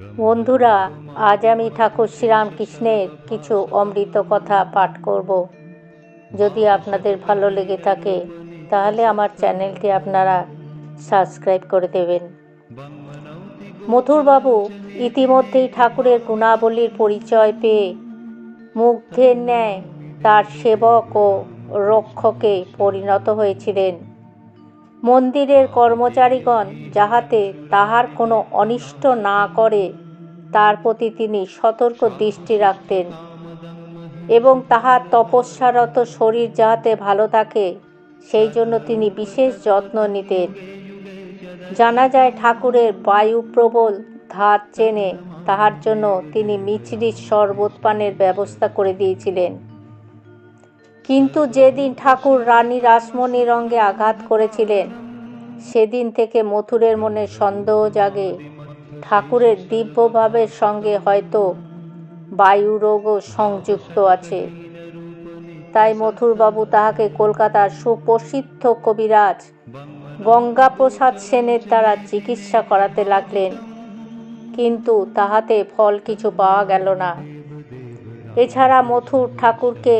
বন্ধুরা, আজ আমি ঠাকুর শ্রীরামকৃষ্ণের কিছু অমৃত কথা পাঠ করব। যদি আপনাদের ভালো লেগে থাকে, তাহলে আমার চ্যানেলটি আপনারা সাবস্ক্রাইব করে দেবেন। মথুরবাবু ইতিমধ্যেই ঠাকুরের গুণাবলীর পরিচয় পেয়ে মুগ্ধের ন্যায় তার সেবক ও রক্ষকে পরিণত হয়েছিলেন। মন্দিরের কর্মচারীগণ যাহাতে তাহার কোনো অনিষ্ট না করে, তার প্রতি তিনি সতর্ক দৃষ্টি রাখতেন এবং তাহার তপস্যারত শরীর যাহাতে ভালো থাকে, সেই জন্য তিনি বিশেষ যত্ন নিতেন। জানা যায় ঠাকুরের বায়ুপ্রবল ধার চেনে, তাহার জন্য তিনি মিছরির শরবত পানের ব্যবস্থা করে দিয়েছিলেন। কিন্তু যেদিন ঠাকুর রানী রাসমণির অঙ্গে আঘাত করেছিলেন, সেদিন থেকে মথুরের মনে সন্দেহ জাগে। ঠাকুরের দিব্যভাবের সঙ্গে হয়তো বায়ুরোগও সংযুক্ত আছে। তাই মথুরবাবু তাহাকে কলকাতার সুপ্রসিদ্ধ কবিরাজ গঙ্গাপ্রসাদ সেনের দ্বারা চিকিৎসা করাতে লাগলেন, কিন্তু তাহাতে ফল কিছু পাওয়া গেল না। এছাড়া মথুর ঠাকুরকে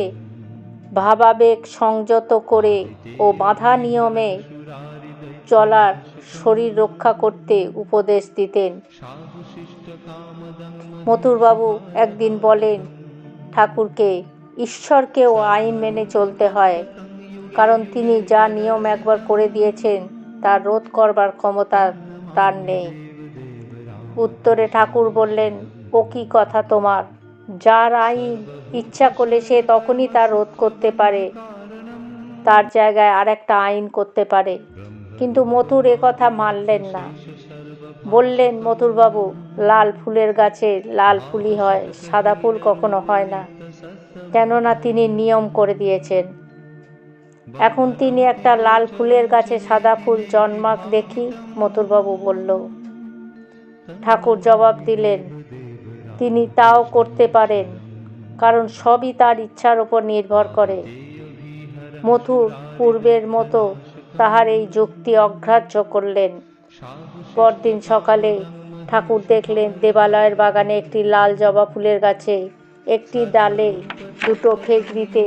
ভাবাবেগ সংযত করে ও বাঁধা নিয়মে চলার শরীর রক্ষা করতে উপদেশ দিতেন। মথুরবাবু একদিন বলেন, ঠাকুরকে, ঈশ্বরকেও আইন মেনে চলতে হয়, কারণ তিনি যা নিয়ম একবার করে দিয়েছেন, তা রোধ করবার ক্ষমতা তার নেই। উত্তরে ঠাকুর বললেন, ও কি কথা তোমার? যার আইন ইচ্ছা করলে সে তখনই তা রোধ করতে পারে, তার জায়গায় আর একটা আইন করতে পারে। কিন্তু মথুর কথা মানলেন না। বললেন, মথুরবাবু, লাল ফুলের গাছে লাল ফুলই হয়, সাদা ফুল কখনো হয় না। কেননা তিনি নিয়ম করে দিয়েছেন। এখন তিনি একটা লাল ফুলের গাছে সাদা ফুল জন্মাক দেখি? মথুরবাবু বলল। ঠাকুর জবাব দিলেন তিনি তাও করতে পারেন, কারণ সবই তার ইচ্ছার ওপর নির্ভর করে। মথুর পূর্বের মতো তাহার এই যুক্তি অগ্রাহ্য করলেন। পরদিন সকালে ঠাকুর দেখলেন দেবালয়ের বাগানে একটি লাল জবা ফুলের গাছে একটি ডালে দুটো ফেকরিতে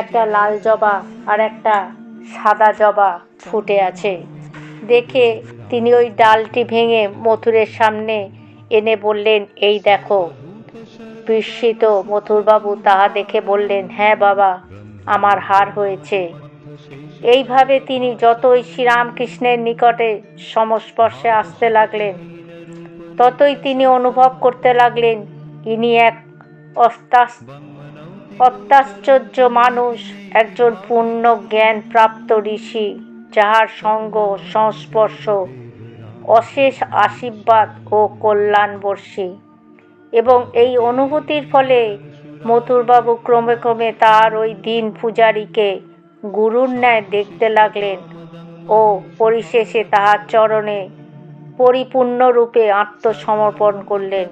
একটা লাল জবা আর একটা সাদা জবা ফুটে আছে। দেখে তিনি ওই ডালটি ভেঙে মথুরের সামনে এনে বললেন, এই দেখো। বিস্মিত মথুরবাবু তাহা দেখে বললেন হ্যাঁ বাবা, আমার হার হয়েছে। এইভাবে তিনি যতই শ্রীরামকৃষ্ণের নিকটে সংস্পর্শে আসতে লাগলেন, ততই তিনি অনুভব করতে লাগলেন, ইনি এক অত্যাশ্চর্য মানুষ, একজন পূর্ণ জ্ঞান প্রাপ্ত ঋষি, যাহার সঙ্গ, সংস্পর্শ অশেষ আশীর্বাদ ও কল্যাণ কল্যাণবর্ষী। এবং এই অনুভূতির ফলে মথুরবাবু ক্রমে ক্রমে তার ওই দিন পূজারীকে গুরুর ন্যায় দেখতে লাগলেন ও পরিশেষে তাহার চরণে পরিপূর্ণরূপে আত্মসমর্পণ করলেন।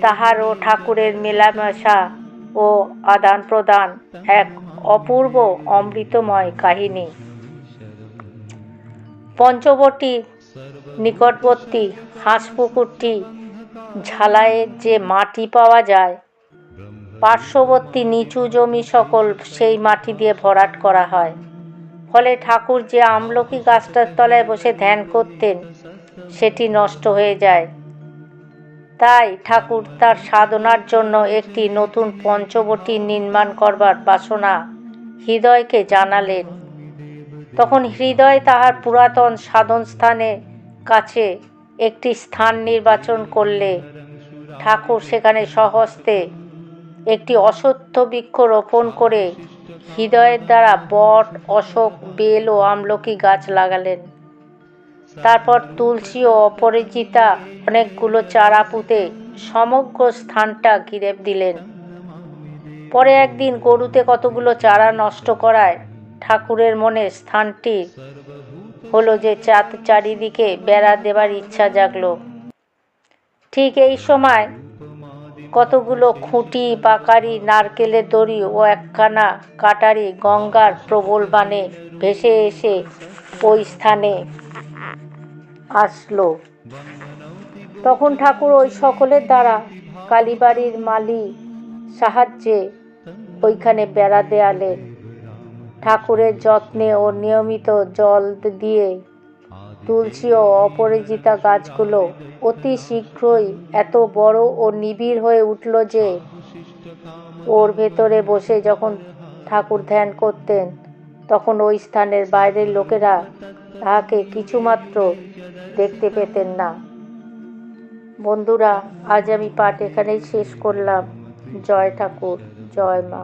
তাহার ও ঠাকুরের মেলামেশা ও আদান প্রদান এক অপূর্ব অমৃতময় কাহিনী। পঞ্চবটী নিকটবর্তী হাঁসপুকুরটি ঝালাইয়ের যে মাটি পাওয়া যায়, পার্শ্ববর্তী নিচু জমি সকল সেই মাটি দিয়ে ভরাট করা হয়। ফলে ঠাকুর যে আমলকি গাছটার তলায় বসে ধ্যান করতেন, সেটি নষ্ট হয়ে যায়। তাই ঠাকুর তার সাধনার জন্য একটি নতুন পঞ্চবটি নির্মাণ করবার বাসনা হৃদয়কে জানালেন। তখন হৃদয় তাহার পুরাতন সাধন স্থানের কাছে একটি স্থান নির্বাচন করলে ঠাকুর সেখানে সহস্তে একটি অসত্য বৃক্ষ রোপণ করে হৃদয়ের দ্বারা বট, অশোক, বেল ও আমলকি গাছ লাগালেন। তারপর তুলসী ও অপরিচিতা অনেকগুলো চারা পুঁতে সমগ্র স্থানটা ঘিরে দিলেন। পরে একদিন গরুতে কতগুলো চারা নষ্ট করায় ঠাকুরের মনে স্থানটি হলো যে চাঁদ চারিদিকে বেড়া দেবার ইচ্ছা জাগলো। ঠিক এই সময় কতগুলো খুঁটি বাকারি নারকেলের দড়ি ও একখানা কাটারি গঙ্গার প্রবল বানে ভেসে এসে ওই স্থানে আসলো। তখন ঠাকুর ওই সকলের দ্বারা কালীবাড়ির মালি সাহায্যে ওইখানে বেড়া দেয়ালেন ঠাকুরের যত্নে ও নিয়মিত জল দিয়ে তুলসী ও অপরাজিতা গাছগুলো অতি শীঘ্রই এত বড় ও নিবিড় হয়ে উঠল যে ওর ভেতরে বসে যখন ঠাকুর ধ্যান করতেন, তখন ওই স্থানের বাইরের লোকেরা তাহাকে কিছুমাত্র দেখতে পেতেন না। বন্ধুরা, আজ আমি পাঠ এখানেই শেষ করলাম। জয় ঠাকুর, জয় মা।